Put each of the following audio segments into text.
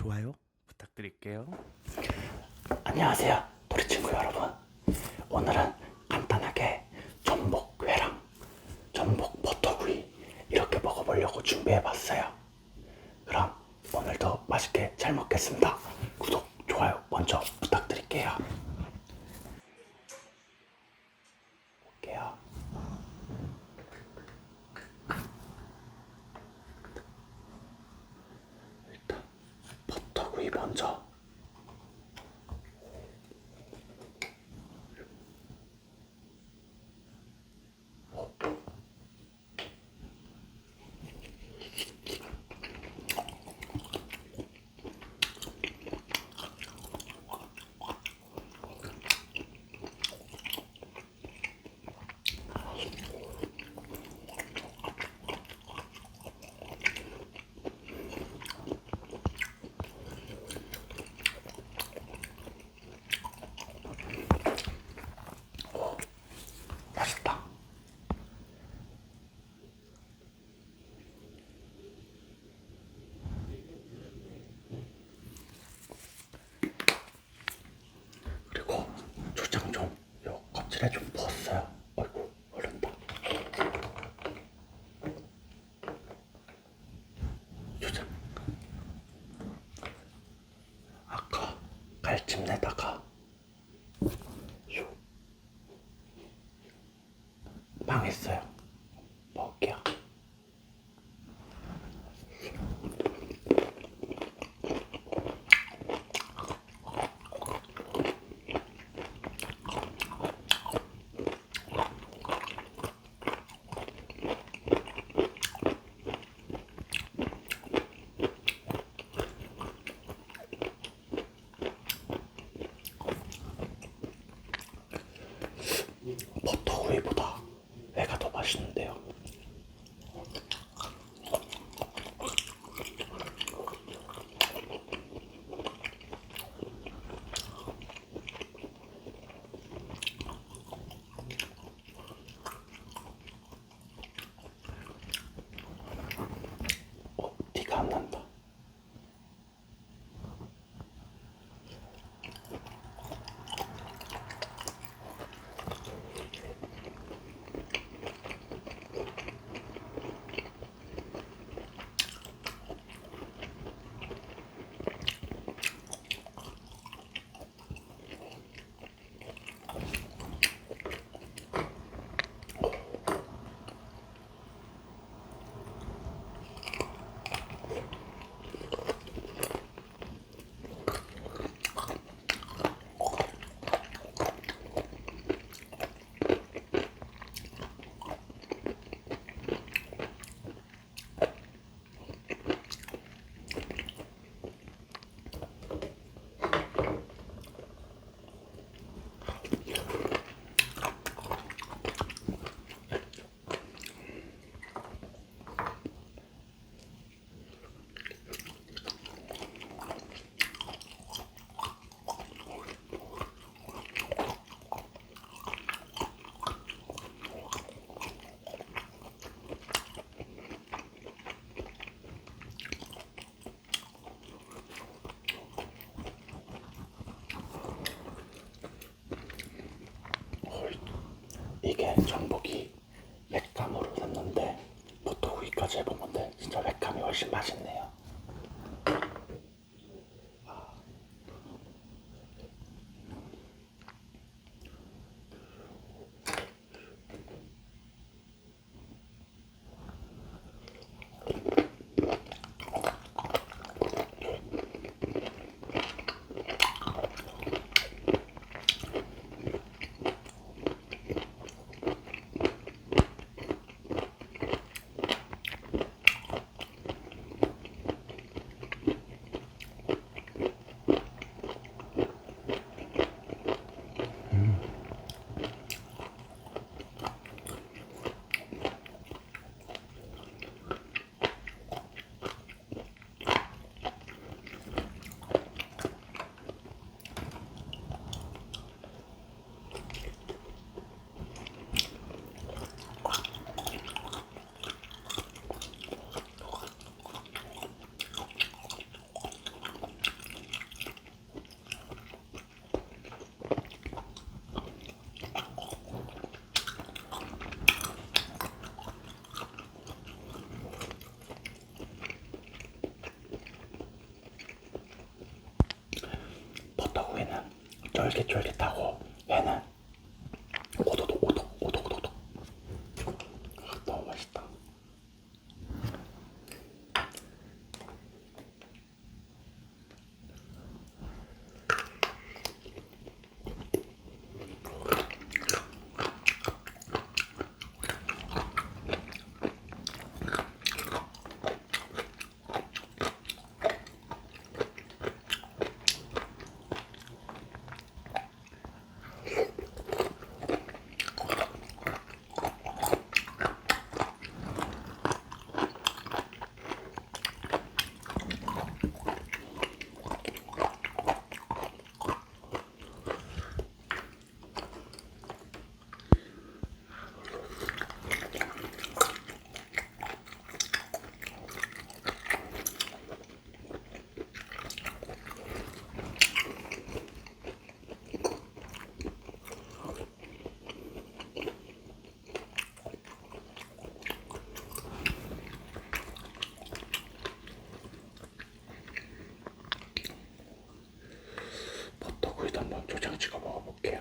좋아요? 부탁드릴게요. 안녕하세요 도리친구 여러분. 오늘은 간단하게 전복 회랑 전복 버터구이 이렇게 먹어보려고 준비해봤어요 그럼 오늘도 맛있게 잘 먹겠습니다 구독 좋아요 먼저 부탁드릴게요 볼게요 일단 버터구 이 먼저 맛있다. 그리고 초장 좀, 요 껍질에 좀 부었어요. 어이구, 흐른다. 초장. 아까 갈집 내다가 요 망했어요. 먹을게요. 버터구이보다 회가 더 맛있는데요. 어, 쫄깃쫄깃하고 얘는 Okay.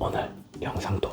오늘 영상도